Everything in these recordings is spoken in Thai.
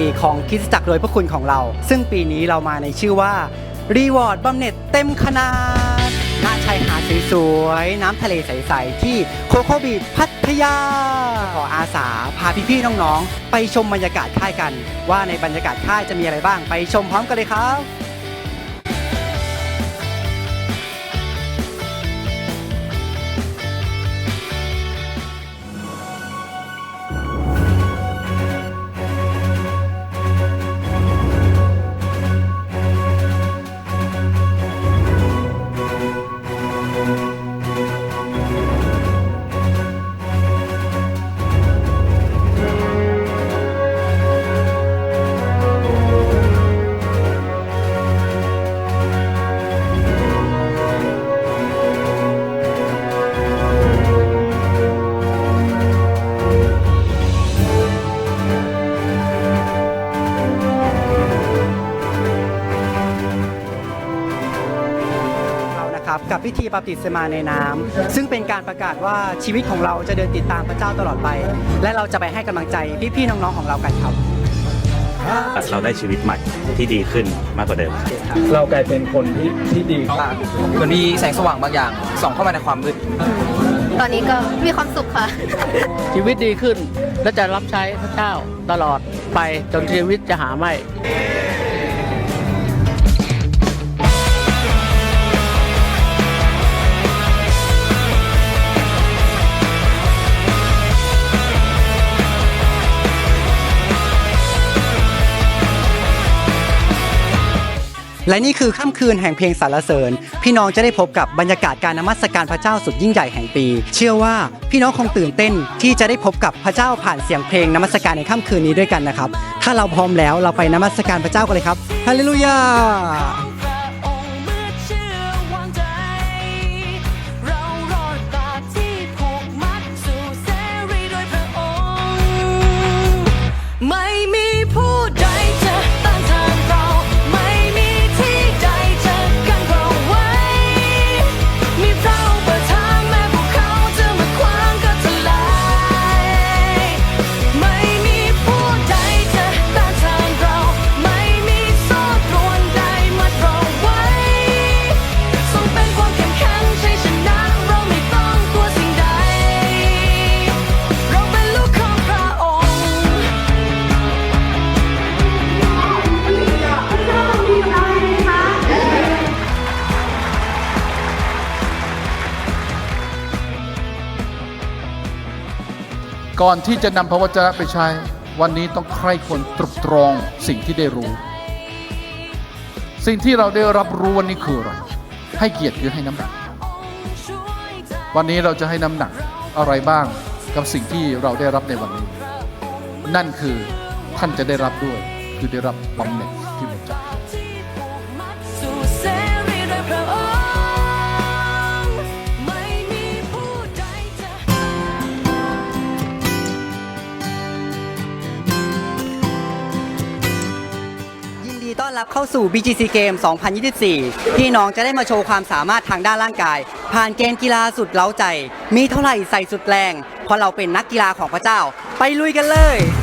ปีของคิดจักรโดยพระคุณของเรา ซึ่งปีนี้เรามาในชื่อว่ารีวอร์ดบำเหน็จเต็มขนาดณชายหาดสวยๆ น้ำทะเลใส ๆ ที่โคโคบีพัทยา ขออาสาพาพี่ ๆ น้อง ๆ ไปชมบรรยากาศค่ายกัน ว่าในบรรยากาศค่ายจะมีอะไรบ้างไปชมพร้อมกันเลยครับ กับพิธีบัพติศมาในน้ำซึ่งเป็นการประกาศว่าชีวิตของเราจะเดินติดตามพระเจ้าตลอดไป และเราจะไปให้กำลังใจพี่ๆน้องๆของเรากันครับเราได้ชีวิตใหม่ที่ดีขึ้นมากกว่าเดิม เรากลายเป็นคนที่ที่ดีเหมือนมีแสงสว่างบางอย่างส่องเข้ามาในความมืด ตอนนี้ก็มีความสุขค่ะ ชีวิตดีขึ้นและจะรับใช้พระเจ้าตลอดไปจนชีวิตจะหาไม่ และนี่คือค่ำคืนแห่งเพลงสรรเสริญ พี่น้องจะได้พบกับบรรยากาศการนมัสการพระเจ้าสุดยิ่งใหญ่แห่งปี เชื่อว่าพี่น้องคงตื่นเต้นที่จะได้พบกับพระเจ้าผ่านเสียงเพลงนมัสการในค่ำคืนนี้ด้วยกันนะครับ ถ้าเราพร้อมแล้วเราไปนมัสการพระเจ้ากันเลยครับฮาเลลูยา ก่อนที่จะนำพระวจนะไปใช้ วันนี้ต้องใคร่ควรตรึกตรองสิ่งที่ได้รู้ สิ่งที่เราได้รับรู้วันนี้คืออะไร ให้เกียรติหรือให้น้ำหนัก วันนี้เราจะให้น้ำหนักอะไรบ้างกับสิ่งที่เราได้รับในวันนี้ นั่นคือท่านจะได้รับด้วย คือได้รับบำเหน็จที่หัวใจสู่ รับเข้าสู่ BGC Game 2024 พี่น้องจะได้มาโชว์ความสามารถทางด้านร่างกาย ผ่านเกมกีฬาสุดเล้าใจ มีเท่าไหร่ใส่สุดแรง เพราะเราเป็นนักกีฬาของพระเจ้า ไปลุยกันเลยอย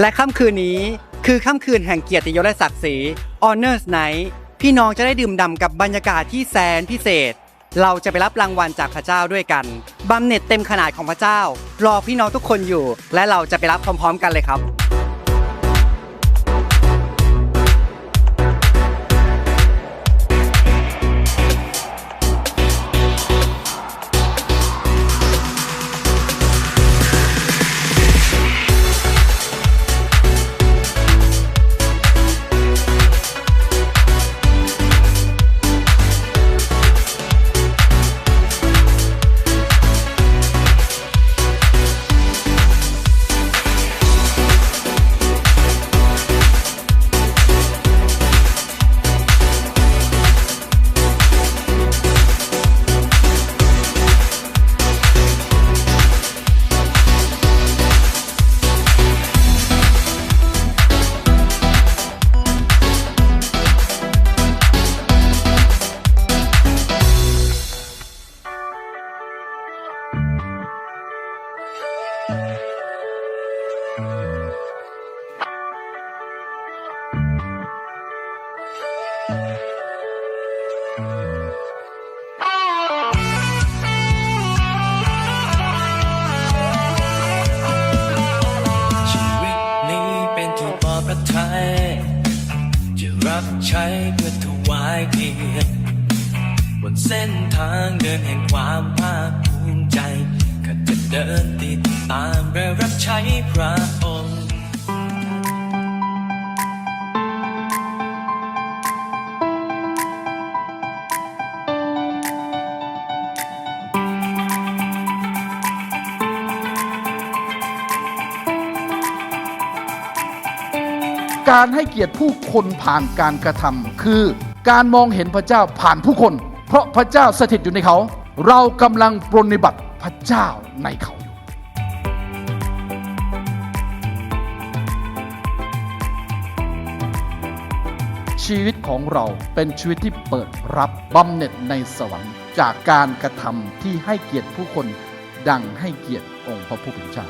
และค่ำคืนนี้คือค่ำคืนแห่งเกียรติยศและศักดิ์ศรี Honors Night พี่น้องจะได้ดื่มด่ำกับบรรยากาศที่แสนพิเศษ เราจะไปรับรางวัลจากพระเจ้าด้วยกันบำเหน็จเต็มขนาดของพระเจ้า รอพี่น้องทุกคนอยู่ และเราจะไปรับพร้อม ๆ กันเลยครับ รับใช้เพื่อถวายเกียรติบนเส้นทางเดินแห่งความภาคภูมิใจข้าจะเดินติดตามและรับใช้พระองค์ การให้เกียรติผู้คนผ่านการกระทำคือการมองเห็นพระเจ้าผ่านผู้คน เพราะพระเจ้าสถิตอยู่ในเขา เรากำลังปรนิบัติพระเจ้าในเขาอยู่ชีวิตของเราเป็นชีวิตที่เปิดรับบำเหน็จในสวรรค์ จากการกระทำที่ให้เกียรติผู้คน ดังให้เกียรติองค์พระผู้เป็นเจ้า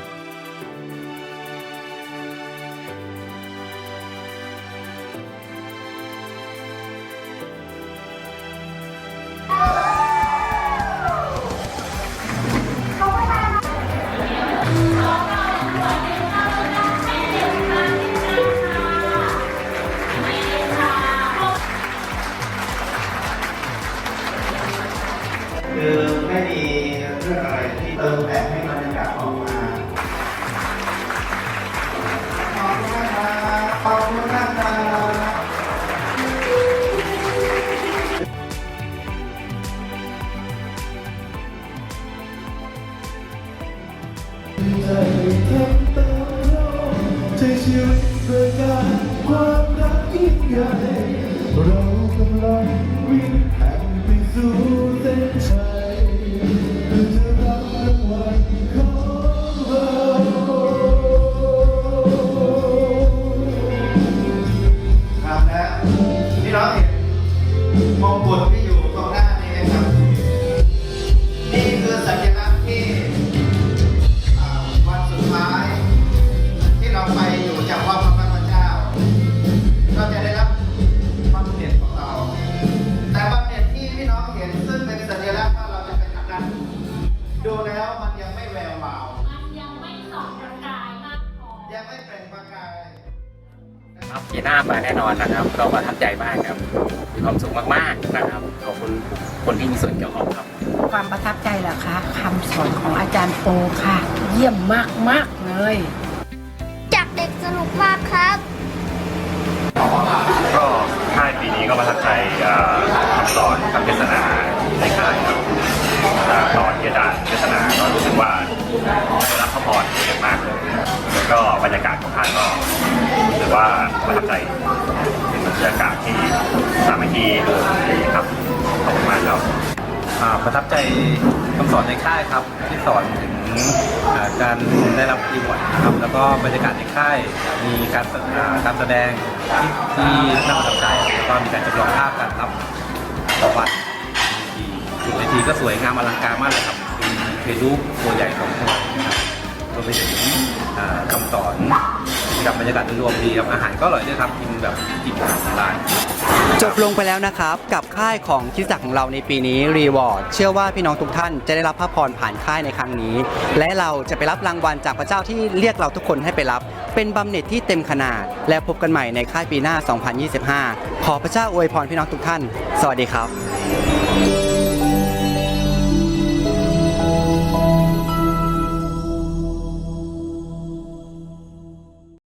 เติมแต่งให้บรรยากาศออกมาขอบคุณนะครับขอบคุณนะครับใช้ชีวิตเพื่อการความรักยิ่งใหญ่เรากำลังวิ่งแข่งไปสู่เส้นชัย พี่น้องเห็นมงกุฎที่อยู่ตรงหน้านี้นะครับ ปีหน้ามาแน่นอนนะครับก็ประทับใจมากครับมีความสุขมากๆนะครับขอบคุณคนที่มีส่วนเกี่ยวข้องครับ ความประทับใจเหรอคะคำสอนของอาจารย์โปค่ะ เยี่ยมมากมากๆเลย จากเด็กสนุกมากครับ ก็ค่ายปีนี้ก็ประทับใจเอ่อคำสอนคำเทศนาในค่ายครับเอ่อตอนที่อาจารย์เทศนาก็รู้สึกว่าได้ รับพระพรเยอะมากเลยแล้วก็บรรยากาศของค่ายก็รู้สึกว่าประทับใจเป็นบรรยากาศที่สามัคคีดีครับขอบคุณมากครับประทับใจคำสอนในค่ายครับ ที่สอนถึงการได้รับรีวอร์ดครับแล้วก็บรรยากาศในค่ายมีการการแสดงที่น่าประทับใจแล้วก็มีการจำลองภาพการรับประวัติสุดเวทีก็สวยงามอลังการมากเลยครับ มีเพลูปตัวใหญ่ของพวกเรานะครับรวมไปถึงอ่าคำสอนกับบรรยากาศโดยรวมดีครับอาหารก็อร่อยด้วยครับกินแบบกินของร้าน จบลงไปแล้วนะครับ กับค่ายของคริสตจักรของเราในปีนี้รีวอร์ดเชื่อว่าพี่น้องทุกท่านจะได้รับพระพรผ่านค่ายในครั้งนี้ และเราจะไปรับรางวัลจากพระเจ้าที่เรียกเราทุกคนให้ไปรับ เป็นบำเหน็จที่เต็มขนาด และพบกันใหม่ในค่ายปีหน้า 2025 ขอพระเจ้าอวยพรพี่น้องทุกท่าน สวัสดีครับ